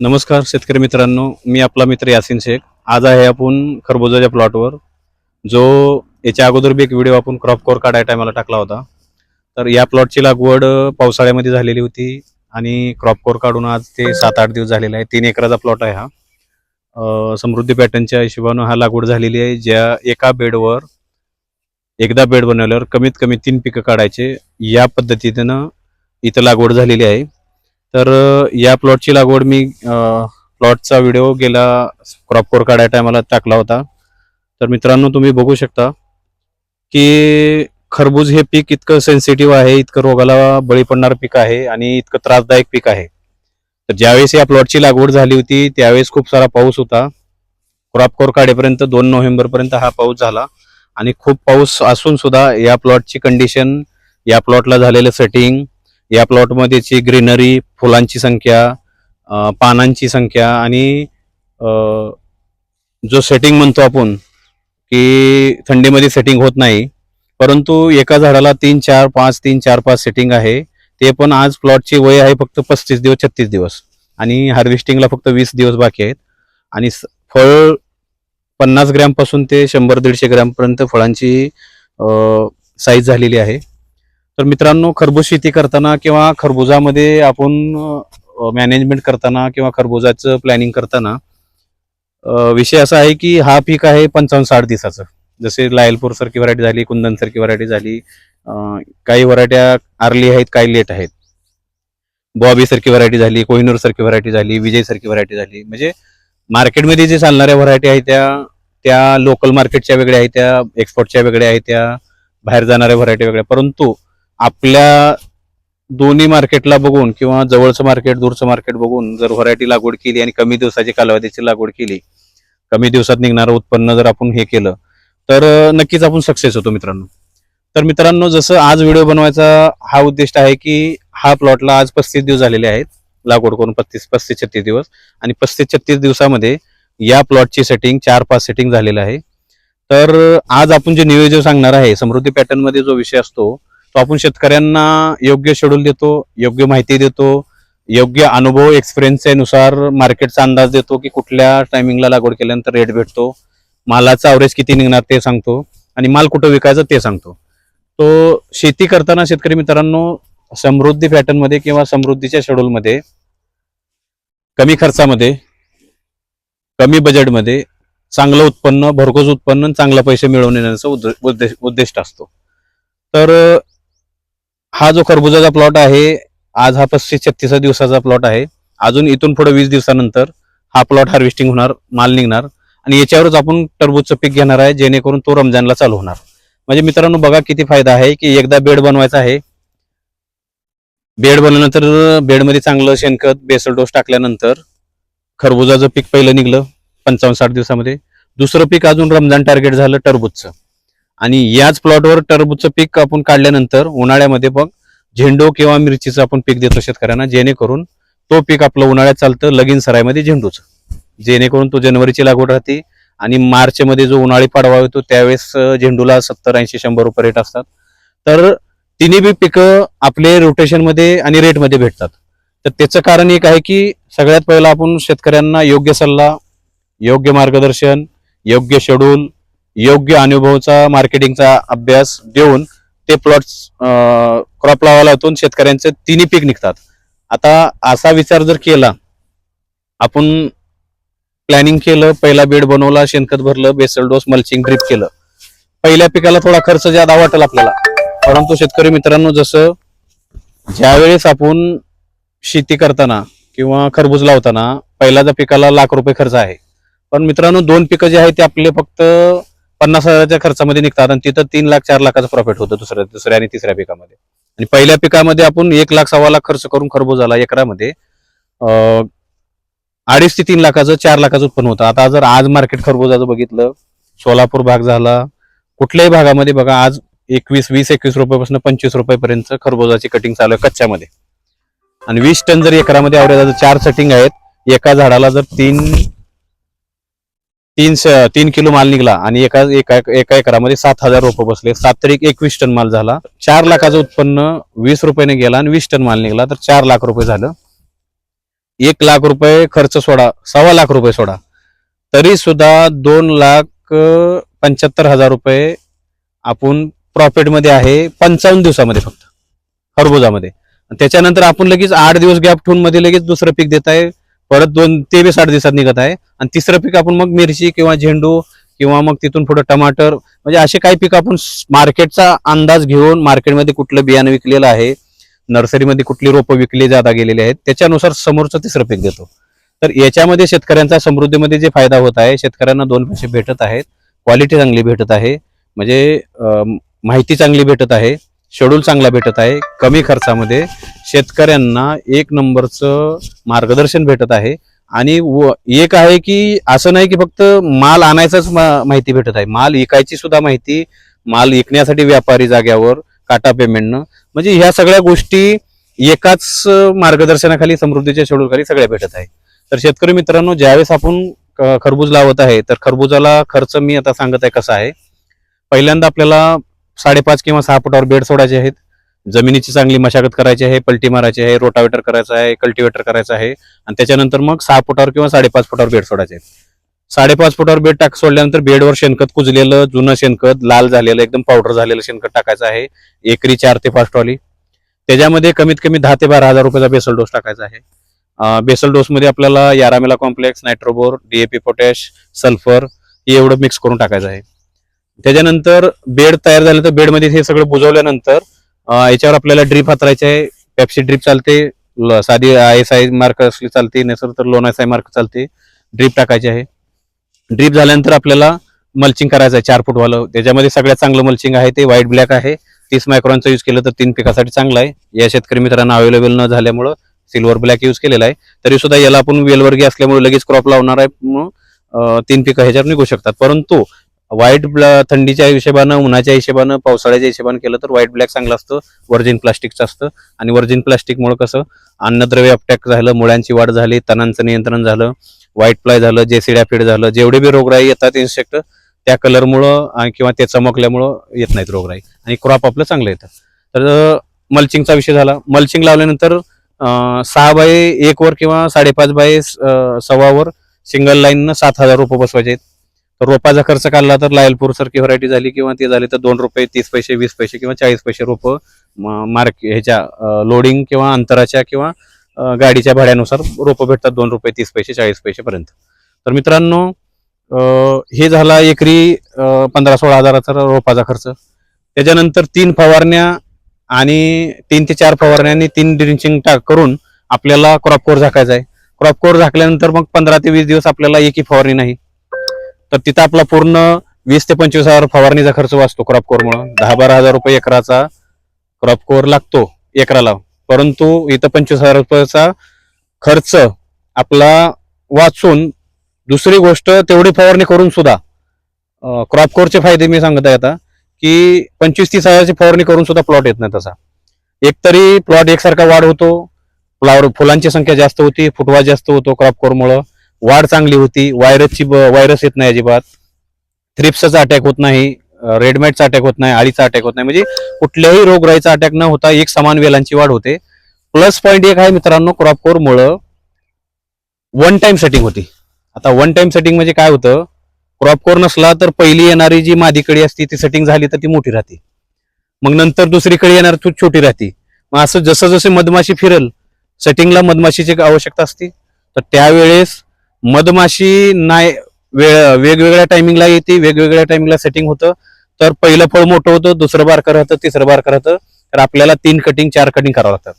नमस्कार शेतकरी मित्रांनो. मी आपला मित्र यासिन शेख. आज आहे आपण खरबुजाच्या प्लॉटवर जो याच्या अगोदर बी एक व्हिडिओ आपण क्रॉप कोर काढाय टायमाला टाकला होता. तर या प्लॉटची लागवड पावसाळ्यामध्ये झालेली होती आणि क्रॉप कोर काढून आज ते सात आठ दिवस झालेले आहे. तीन एकराचा प्लॉट आहे हा. समृद्धी पॅटर्नच्या हिशोबानं हा लागवड झालेली आहे ज्या एका बेडवर एकदा बेड बनवल्यावर कमीत कमी तीन पिकं काढायचे. या पद्धतीनं इथं लागवड झालेली आहे. तर या प्लॉटची लागवड मी प्लॉटचा व्हिडिओ गेला क्रॉप कोर काढाय टायमाला टाकला होता. तर मित्रांनो तुम्ही बघू शकता की खरबूज हे पीक इतकं सेन्सिटिव्ह आहे इतकं रोगाला बळी पडणारं पीक आहे आणि इतकं त्रासदायक पीक आहे. तर ज्यावेळेस या प्लॉटची लागवड झाली होती त्यावेळेस खूप सारा पाऊस होता. क्रॉप कोर काढेपर्यंत दोन नोव्हेंबरपर्यंत हा पाऊस झाला आणि खूप पाऊस असून सुद्धा या प्लॉटची कंडिशन या प्लॉटला झालेलं सेटिंग या प्लॉटमध्येची ग्रीनरी फुलांची संख्या पानांची संख्या आणि जो सेटिंग म्हणतो आपण की थंडीमध्ये सेटिंग होत नाही परंतु एका झाडाला तीन चार पाच तीन चार पाच सेटिंग आहे ते पण आज प्लॉटची वय आहे फक्त पस्तीस दिवस छत्तीस दिवस आणि हार्वेस्टिंगला फक्त वीस दिवस बाकी आहेत आणि स- फळ पन्नास ग्रॅमपासून ते शंभर दीडशे ग्रॅमपर्यंत फळांची साईज झालेली आहे. तर मित्रांनो खरबूज शेती करताना किंवा खरबुजामध्ये आपण मॅनेजमेंट करताना किंवा खरबुजाचं प्लॅनिंग करताना विषय असा आहे की हा पीक आहे पंचावन्न साठ दिवसाचं. जसे लायलपूर सारखी व्हरायटी झाली कुंदन सारखी व्हरायटी झाली काही व्हरायट्या आर्ली आहेत काही लेट आहेत. बॉबी सारखी व्हरायटी झाली कोहिनूर सारखी व्हरायटी झाली विजय सारखी व्हरायटी झाली. म्हणजे मार्केटमध्ये जे चालणाऱ्या व्हरायटी आहेत त्या त्या लोकल मार्केटच्या वेगळ्या आहेत त्या एक्सपोर्टच्या वेगळ्या आहेत त्या बाहेर जाणाऱ्या व्हरायटी वेगळ्या परंतु आपल्या दोन्ही मार्केटला बघून किंवा जवळचं मार्केट दूरचं मार्केट बघून जर व्हरायटी लागवड केली आणि कमी दिवसाची कालावधीची लागवड केली कमी दिवसात निघणारं उत्पन्न जर आपण हे केलं तर नक्कीच आपण सक्सेस होतो मित्रांनो. तर मित्रांनो जसं आज व्हिडिओ बनवायचा हा उद्दिष्ट आहे की हा प्लॉटला आज पस्तीस दिवस झालेले आहेत लागवड करून पस्तीस पस्तीस छत्तीस दिवस आणि पस्तीस छत्तीस दिवसामध्ये या प्लॉटची सेटिंग चार पाच सेटिंग झालेलं आहे. तर आज आपण जे नियोजन सांगणार आहे समृद्धी पॅटर्नमध्ये जो विषय असतो तो आपण शेतकऱ्यांना योग्य शेड्यूल देतो योग्य माहिती देतो योग्य अनुभव एक्सपिरियन्सनुसार मार्केटचा अंदाज देतो की कुठल्या टायमिंगला लागवड केल्यानंतर रेट भेटतो मालाचा अवरेज किती निघणार ते सांगतो आणि माल कुठं विकायचा ते सांगतो. तो शेती करताना शेतकरी मित्रांनो समृद्धी पॅटर्नमध्ये किंवा समृद्धीच्या शेड्यूलमध्ये कमी खर्चामध्ये कमी बजेटमध्ये चांगलं उत्पन्न भरघोस उत्पन्न चांगला पैसे मिळवून येण्याचा उद्देश उद्देश उद्दिष्ट असतो. तर हा जो खरबुजाचा प्लॉट आहे आज हा पस्तीस छत्तीस दिवसाचा प्लॉट आहे. अजून इथून पुढे वीस दिवसानंतर हा प्लॉट हार्वेस्टिंग होणार माल निघणार. आणि याच्यावरच आपण टरबूजचं पीक घेणार आहे जेणेकरून तो रमजानला चालू होणार. म्हणजे मित्रांनो बघा किती फायदा आहे की एकदा बेड बनवायचा आहे. बेड बनवल्यानंतर बेडमध्ये चांगलं शेणखत बेसल डोस टाकल्यानंतर खरबुजाचं पीक पहिलं निघलं पंचावन्न साठ दिवसामध्ये. दुसरं पीक अजून रमजान टार्गेट झालं टरबूजचं. आणि याच प्लॉटवर टरबूजचं पीक आपण काढल्यानंतर उन्हाळ्यामध्ये बघ झेंडू किंवा मिरचीचं आपण पीक देतो शेतकऱ्यांना जेणेकरून तो पीक आपलं उन्हाळ्यात चालतं लगीन सरायमध्ये झेंडूचं. जेणेकरून तो जानेवारीची लागवड राहते आणि मार्चमध्ये जो उन्हाळी पाडवा येतो त्यावेळेस झेंडूला सत्तर ऐंशी शंभर रुपये रेट असतात. तर तिन्ही बी पिकं आपले रोटेशनमध्ये आणि रेटमध्ये भेटतात. तर त्याचं कारण एक आहे की सगळ्यात पहिला आपण शेतकऱ्यांना योग्य सल्ला योग्य मार्गदर्शन योग्य शेड्यूल योग्य अनुभवचा मार्केटिंगचा अभ्यास देऊन ते प्लॉट क्रॉप लावायला शेतकऱ्यांचे तिन्ही पीक निघतात. आता असा विचार जर केला आपण प्लॅनिंग केलं पहिला बेड बनवला शेणखत भरलं बेसल डोस मल्चिंग ड्रिप केलं. पहिल्या पिकाला थोडा खर्च ज्यादा वाटेल आपल्याला. परंतु शेतकरी मित्रांनो जसं ज्यावेळेस आपण शेती करताना किंवा खरबूज लावताना पहिल्याच्या पिकाला लाख रुपये खर्च आहे. पण मित्रांनो दोन पिकं जे आहेत ते आपले फक्त पन्नास हजाराच्या खर्चामध्ये निघतात आणि तिथं तीन लाख चार लाखाचं प्रॉफिट होतं दुसऱ्या दुसऱ्या आणि तिसऱ्या पिकामध्ये. आणि पहिल्या पिकामध्ये आपण एक लाख सव्वा लाख खर्च करून खरबूजाला एकरामध्ये. अडीच ते तीन लाखाचं चार लाखाचं उत्पन्न होतं. आता जर आज मार्केट खरबुजाचं बघितलं सोलापूर भाग झाला कुठल्याही भागामध्ये बघा आज एकवीस वीस एकवीस रुपयापासून पंचवीस रुपयापर्यंत खरबुजाची कटिंग चालू आहे कच्च्यामध्ये. आणि वीस टन जर एकरामध्ये आवडेल चार सेटिंग आहेत. एका झाडाला जर तीन तीन स- तीन किलो माल निघाला आणि एका एका एका एकरामध्ये सात हजार रुपये बसले. सात तारीख एकवीस टन माल झाला. चार लाखाचं उत्पन्न वीस रुपयाने गेला आणि वीस टन माल निघाला. तर चार लाख रुपये झालं. एक लाख रुपये खर्च सोडा. सव्वा लाख रुपये सोडा. तरी सुद्धा दोन लाख पंच्याहत्तर हजार रुपये आपण प्रॉफिटमध्ये आहे पंचावन्न दिवसामध्ये फक्त. खरबुजामध्ये. त्याच्यानंतर आपण लगेच आठ दिवस गॅप ठेवून मध्ये लगेच दुसरं पीक देत आहे परत दोन ते बी साठ दिवसात निघत आहे. आणि तिसरं पीक आपण मग मिरची किंवा झेंडू किंवा मग तिथून पुढे टमाटर म्हणजे असे काही पीक आपण मार्केटचा अंदाज घेऊन मार्केटमध्ये कुठलं बियाणं विकलेलं आहे नर्सरीमध्ये कुठली रोपं विकली जाता गेलेली आहेत त्याच्यानुसार समोरचं तिसरं पीक देतो तर याच्यामध्ये शेतकऱ्यांचा समृद्धीमध्ये जे फायदा होत आहे शेतकऱ्यांना दोन पैसे भेटत आहेत क्वालिटी चांगली भेटत आहे म्हणजे माहिती चांगली भेटत आहे. शेड्यूल चांगला भेटत आहे कमी खर्चामध्ये शेतकऱ्यांना एक नंबरचं मार्गदर्शन भेटत आहे. आणि व- एक आहे की असं नाही की फक्त माल आणायचाच मा- माहिती भेटत आहे. माल विकायची सुद्धा माहिती माल विकण्यासाठी व्यापारी जाग्यावर काटा पेमेंटनं. म्हणजे ह्या सगळ्या गोष्टी एकाच मार्गदर्शनाखाली समृद्धीच्या शेड्यूलखाली सगळ्या भेटत आहे. तर शेतकरी मित्रांनो ज्यावेळेस आपण क- खरबूज लावत आहे तर खरबुजाला खर्च मी आता सांगत आहे कसा आहे. पहिल्यांदा आपल्याला साडेपाच किंवा सहा फुटावर बेड सोडायचे आहेत. जमिनीची चांगली मशागत करायची आहे पलटी मारायची आहे रोटावेटर करायचं आहे कल्टिवेटर करायचं आहे. आणि त्याच्यानंतर मग सहा फुटावर किंवा साडेपाच फुटावर बेड सोडायचे आहेत. साडेपाच फुटावर बेड टाक सोडल्यानंतर बेडवर शेणखत कुजलेलं जुनं शेणखत लाल झालेलं एकदम पावडर झालेलं शेणखत टाकायचं आहे. एकरी चार ते पाच ट्रॉली त्याच्यामध्ये कमीत कमी दहा ते बारा हजार रुपयाचा बेसल डोस टाकायचा आहे. बेसल डोसमध्ये आपल्याला YaraMila complex Nitrabor DAP potash sulphur हे एवढं मिक्स करून टाकायचं आहे. त्याच्यानंतर बेड तयार झालं तर बेडमध्ये हे सगळं बुजवल्यानंतर याच्यावर आपल्याला ड्रीप हातरायचे आहे. पॅप्सी ड्रीप चालते साधी आय एस आय मार्क असली चालते नसेल तर लोन एस आय मार्क चालते ड्रीप टाकायची आहे. ड्रीप झाल्यानंतर आपल्याला मल्चिंग करायचं आहे चार फूटवालं त्याच्यामध्ये सगळ्यात चांगलं मल्चिंग आहे ते व्हाईट ब्लॅक आहे. तीस मायक्रॉनचं यूज केलं तर तीन पिकासाठी चांगलं आहे. या शेतकरी मित्रांना अवेलेबल न झाल्यामुळं सिल्वर ब्लॅक यूज केलेला आहे. तरी सुद्धा याला आपण वेलवर्गी असल्यामुळे लगेच क्रॉप लावणार आहे. तीन पिकं ह्याच्यावर निघू शकतात. परंतु व्हाईट थंडीच्या हिशेबानं उन्हाच्या हिशेबानं पावसाळ्याच्या हिशेबानं केलं तर व्हाईट ब्लॅक चांगलं असतं. वर्जिन प्लास्टिकचं असतं. आणि वर्जिन प्लास्टिकमुळे कसं अन्नद्रव्य अपटॅक झालं मुळ्यांची वाढ झाली तणांचं नियंत्रण झालं व्हाईट फ्लाय झालं जेसिडा फीड झालं जेवढे बी रोगराई येतात इन्सेक्ट त्या कलरमुळं आणि किंवा ते चमकल्यामुळं येत नाहीत रोगराई. आणि क्रॉप आपलं चांगलं येतं. तर मल्चिंगचा विषय झाला. मल्चिंग लावल्यानंतर सहा बाय एकवर किंवा साडेपाच बाय सव्वावर सिंगल लाईननं सात हजार रुपये बसवायचे आहेत. तर रोपाचा खर्च काढला तर लायलपूर सारखी व्हरायटी झाली किंवा ते झाली तर दोन रुपये तीस पैसे वीस पैसे किंवा चाळीस पैसे रोपं मार्क ह्याच्या लोडिंग किंवा अंतराच्या किंवा गाडीच्या भाड्यानुसार रोपं भेटतात दोन रुपये तीस पैसे चाळीस पैसेपर्यंत तर मित्रांनो हे झाला एकरी पंधरा सोळा हजाराचा रोपाचा खर्च. त्याच्यानंतर तीन फवारण्या आणि तीन ते चार फवारण्यांनी तीन ड्रिंचिंग टाक करून आपल्याला क्रॉप कोर झाकायचा आहे. क्रॉप कोर झाकल्यानंतर मग पंधरा ते वीस दिवस आपल्याला एकही फवारणी नाही. तर तिथं आपला पूर्ण वीस ते पंचवीस हजार फवारणीचा खर्च वाचतो क्रॉप कोरमुळं दहा बारा हजार रुपये एकराचा क्रॉप कोर लागतो एकराला. परंतु इथं पंचवीस हजार रुपयाचा खर्च आपला वाचून दुसरी गोष्ट तेवढी फवारणी करून सुद्धा क्रॉप कोरचे फायदे मी सांगत आहे आता की पंचवीस तीस हजारची फवारणी करून सुद्धा प्लॉट येत नाही तसा. एकतरी प्लॉट एकसारखा वाढ होतो. फ्लावर फुलांची संख्या जास्त होती फुटवा जास्त होतो क्रॉप कोरमुळं वाढ चांगली होती. व्हायरसची व्हायरस येत नाही अजिबात. थ्रिप्सचा अटॅक होत नाही. रेडमेटचा अटॅक होत नाही. आळीचा अटॅक होत नाही. म्हणजे कुठल्याही रोगराईचा अटॅक न होता एक समान वेलांची वाढ होते. प्लस पॉईंट एक आहे मित्रांनो क्रॉप कोरमुळं वन टाइम सेटिंग होती. आता वन टाइम सेटिंग म्हणजे काय होतं? क्रॉप कोर नसला तर पहिली येणारी जी मादी कळी असती ती सेटिंग झाली तर ती मोठी राहते. मग नंतर दुसरी येणार ती छोटी राहते. मग असं जसं जसे मधमाशी फिरल सेटिंगला मधमाशीची आवश्यकता असते. तर त्यावेळेस मधमाशी नाही वेळ वेगवेगळ्या टायमिंगला येते वेगवेगळ्या टायमिंगला सेटिंग होतं. तर पहिलं फळ मोठं होतं दुसरं बार करतं तिसरं बार करतं तर आपल्याला तीन कटिंग चार कटिंग करावं लागतात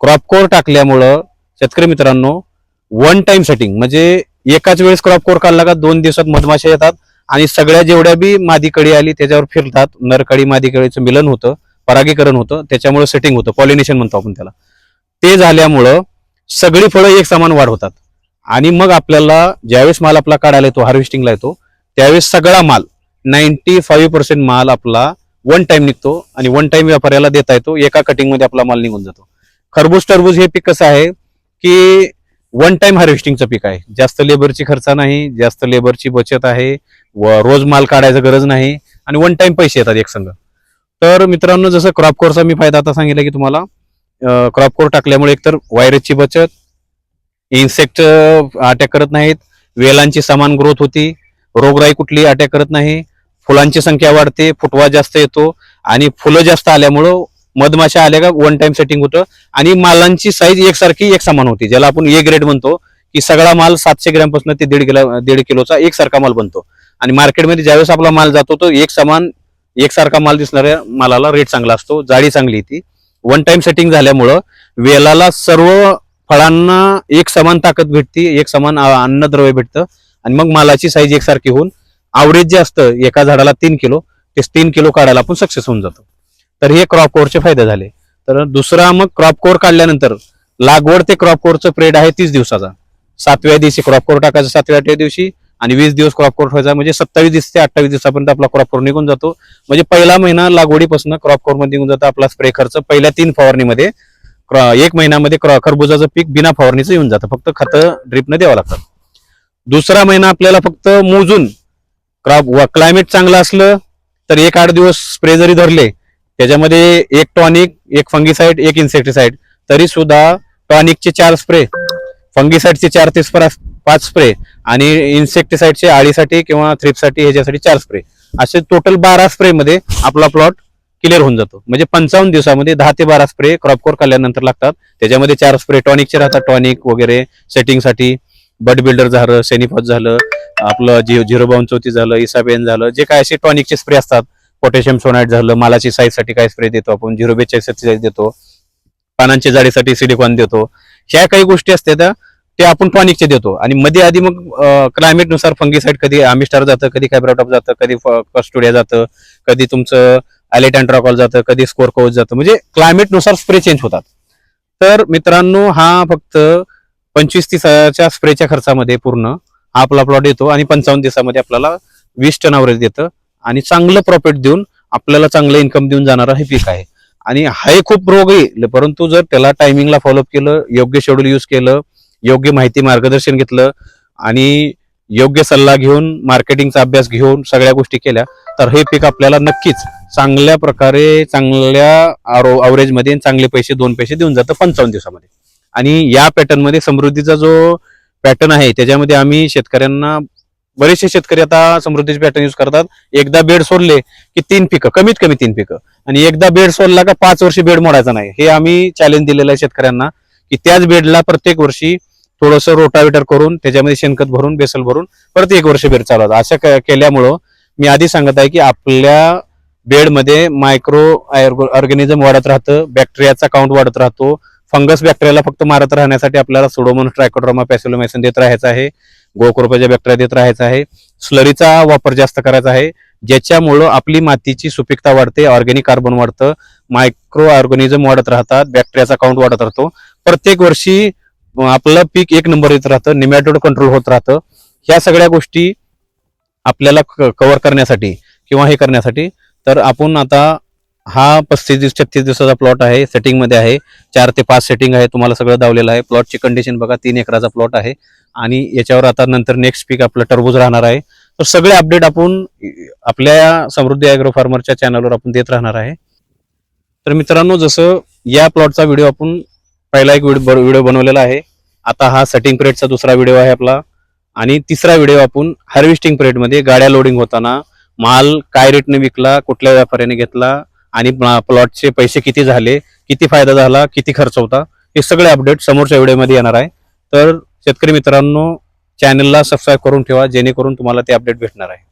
क्रॉप कोर टाकल्यामुळं शेतकरी मित्रांनो वन टाइम सेटिंग म्हणजे एकाच वेळेस क्रॉप कोर काढला का दोन दिवसात मधमाशा येतात आणि सगळ्या जेवढ्या बी मादी कळी आली त्याच्यावर फिरतात. नरकळी मादी कळीचं मिलन होतं परागीकरण होतं त्याच्यामुळे सेटिंग होतं. पॉलिनेशन म्हणतो आपण त्याला. ते झाल्यामुळं सगळी फळं एक समान वाढ होतात. आणि मग आपल्याला ज्यावेळेस माल आपला काढायला येतो हार्वेस्टिंगला येतो त्यावेळेस सगळा माल नाईन्टी फाईव्ह पर्सेंट माल आपला वन टाइम निघतो आणि वन टाइम व्यापाऱ्याला देता येतो एका कटिंगमध्ये आपला माल निघून जातो. खरबूज टरबूज हे पीक कसं आहे की वन टाइम हार्वेस्टिंगचं पीक आहे. जास्त लेबरची खर्च नाही जास्त लेबरची बचत आहे व रोज माल काढायचं गरज नाही आणि वन टाइम पैसे येतात एक संघ. तर मित्रांनो जसं क्रॉप कोरचा मी फायदा आता सांगितलं की तुम्हाला क्रॉप कोर टाकल्यामुळे एकतर वायरसची बचत इन्सेक्ट अटॅक करत नाहीत. वेलांची समान ग्रोथ होती. रोगराई कुठली अटॅक करत नाही. फुलांची संख्या वाढते. फुटवा जास्त येतो. आणि फुलं जास्त आल्यामुळं मधमाशा आल्या का वन टाइम सेटिंग होतं. आणि मालांची साईज एकसारखी एक समान होती. ज्याला आपण ए ग्रेड म्हणतो की सगळा माल सातशे ग्रॅमपासून ते दीड किलो दीड किलोचा एकसारखा माल बनतो. आणि मार्केटमध्ये ज्यावेळेस आपला माल जातो तो एक समान एकसारखा माल दिसणाऱ्या मालाला रेट चांगला असतो. जाळी चांगली ती वन टाइम सेटिंग झाल्यामुळं वेलाला सर्व फळांना एक समान ताकद भेटते एक समान अन्नद्रव्य भेटतं. आणि मग मालाची साईज एकसारखी होऊन आवरेज जे असतं एका झाडाला तीन किलो ते तीन किलो काढायला आपण सक्सेस होऊन जातो. तर हे क्रॉप कोरचे फायदे झाले. तर दुसरा मग क्रॉप कोर काढल्यानंतर लागवड ते क्रॉप कोरचं पिरियड आहे तीस दिवसाचा. सातव्या दिवशी क्रॉप कोर टाकायचं सातव्या आठव्या दिवशी आणि वीस दिवस क्रॉप कोर ठेवायचा. म्हणजे सत्तावीस दिवस ते अठ्ठावीस दिवसापर्यंत आपला क्रॉप कोर निघून जातो. म्हणजे पहिला महिना लागवडीपासून क्रॉप कोरमध्ये निघून जातो आपला स्प्रे खर्च. पहिल्या तीन फवारणीमध्ये एक महिन्यामध्ये खरबुजाचं पीक बिना फवारणीचं येऊन जातं. फक्त खतं ड्रिपनं द्यावं लागतं. दुसरा महिना आपल्याला फक्त मोजून क्रॉप क्लायमेट चांगलं असलं तर एक आठ दिवस स्प्रे जरी धरले त्याच्यामध्ये एक टॉनिक एक फंगीसाईड एक इन्सेक्टिसाइड तरी सुद्धा टॉनिकचे चार स्प्रे फंगिसाईडचे चार ते पाच स्प्रे आणि इन्सेक्टिसाइडचे आळीसाठी किंवा थ्रिपसाठी ह्याच्यासाठी चार स्प्रे. असे टोटल बारा स्प्रेमध्ये आपला प्लॉट क्लिअर होऊन जातो. म्हणजे पंचावन्न दिवसामध्ये दहा ते बारा स्प्रे क्रॉपकोर काढल्यानंतर लागतात. त्याच्यामध्ये चार स्प्रे टॉनिकचे राहतात टॉनिक वगैरे सेटिंगसाठी बड बिल्डर झालं सेनिफॉस झालं आपलं झि झिरो बावन चौथी झालं इसाबेन झालं जे काय असे टॉनिकचे स्प्रे असतात. पोटॅशियम सोनाईट झालं मालाची साईजसाठी काय स्प्रे देतो आपण झिरो बेचाळीस सत्तेचाळीस देतो. पानांच्या जाडीसाठी सिलिकॉन देतो. ह्या काही गोष्टी असतात त्या ते आपण टॉनिकचे देतो. आणि मध्ये आधी मग क्लायमेटनुसार फंगीसाईड कधी आमिस्टार जातं कधी कॅब्राटॉप जातं कधी कस्टोडिया जातं कधी तुमचं अॅलेटँट्राकॉल जातं कधी स्कोर कोच जातं. म्हणजे क्लायमेटनुसार स्प्रे चेंज होतात. तर मित्रांनो हा फक्त पंचवीस दिवसाच्या स्प्रेच्या खर्चामध्ये पूर्ण. हा आपला प्लॉट येतो आणि पंचावन्न दिवसामध्ये आपल्याला वीस टन अवरेज देतं. आणि चांगलं प्रॉफिट देऊन आपल्याला चांगलं इन्कम देऊन जाणारं हे पीक आहे. आणि हा खूप रोग येईल परंतु जर त्याला टायमिंगला फॉलोअप केलं योग्य शेड्यूल यूज केलं योग्य माहिती मार्गदर्शन घेतलं आणि योग्य सल्ला घेऊन मार्केटिंगचा अभ्यास घेऊन सगळ्या गोष्टी केल्या तर हे पीक आपल्याला नक्कीच चांगल्या प्रकारे चांगल्या अवरेजमध्ये चांगले पैसे दोन पैसे देऊन जातं पंचावन्न दिवसामध्ये. आणि या पॅटर्नमध्ये समृद्धीचा जो पॅटर्न आहे त्याच्यामध्ये आम्ही शेतकऱ्यांना बरेचसे शेतकरी आता समृद्धीचे पॅटर्न यूज करतात. एकदा बेड सोडले की तीन पिकं कमीत कमी तीन पिकं. आणि एकदा बेड सोडला का पाच वर्षी बेड मोडायचा नाही. हे आम्ही चॅलेंज दिलेलं आहे शेतकऱ्यांना की त्याच बेडला प्रत्येक वर्षी थोडंसं रोटावेटर करून त्याच्यामध्ये शेणखत भरून बेसल भरून परत एक वर्ष बेड चालवतात अशा क- केल्यामुळं मी आधी सांगत आहे की आपल्या बेडमध्ये मायक्रो ऑर्गॅनिझम वाढत राहतं बॅक्टेरियाचा काउंट वाढत राहतो. फंगस बॅक्टेरियाला फक्त मारत राहण्यासाठी आपल्याला सोडोमोन ट्रायकोड्रोमा पॅसिलोमेसन देत राहायचं आहे गोक्रोपाच्या बॅक्टेरिया देत राहायचं आहे स्लरीचा वापर जास्त करायचा आहे ज्याच्यामुळं आपली मातीची सुपीकता वाढते ऑर्गॅनिक कार्बन वाढतं मायक्रो ऑर्गॅनिझम वाढत राहतात बॅक्टेरियाचा काउंट वाढत राहतो. प्रत्येक वर्षी आपलं पीक एक नंबर येत राहतं निमॅटोड कंट्रोल होत राहतं. ह्या सगळ्या गोष्टी आपल्याला कव्हर करण्यासाठी किंवा हे करण्यासाठी. तर आपण आता हा पस्तीस दिवस छत्तीस दिवसाचा प्लॉट आहे सेटिंगमध्ये आहे. चार ते पाच सेटिंग आहे तुम्हाला सगळं दावलेलं आहे. प्लॉटची कंडिशन बघा तीन एकराचा प्लॉट आहे. आणि याच्यावर आता नंतर नेक्स्ट पीक आपलं टरबूज राहणार आहे. तर सगळे अपडेट आपण आपल्या समृद्धी अॅग्रो फार्मरच्या चॅनलवर आपण देत राहणार आहे. तर मित्रांनो जसं या प्लॉटचा व्हिडिओ आपण पहिला एक व्हिडिओ बनवलेला आहे. आता हा सेटिंग पिरियडचा दुसरा व्हिडिओ आहे आपला. आणि तिसरा व्हिडिओ आपण हार्वेस्टिंग पिरियडमध्ये गाड्या लोडिंग होताना माल काय रेटने विकला कुठल्या व्यापाऱ्याने घेतला आणि प्लॉटचे पैसे किती झाले किती फायदा झाला किती खर्च होता हे सगळे अपडेट समोरच्या व्हिडिओमध्ये येणार आहे. तर शेतकरी मित्रांनो चॅनलला सबस्क्राईब करून ठेवा जेणेकरून तुम्हाला ते अपडेट भेटणार आहे.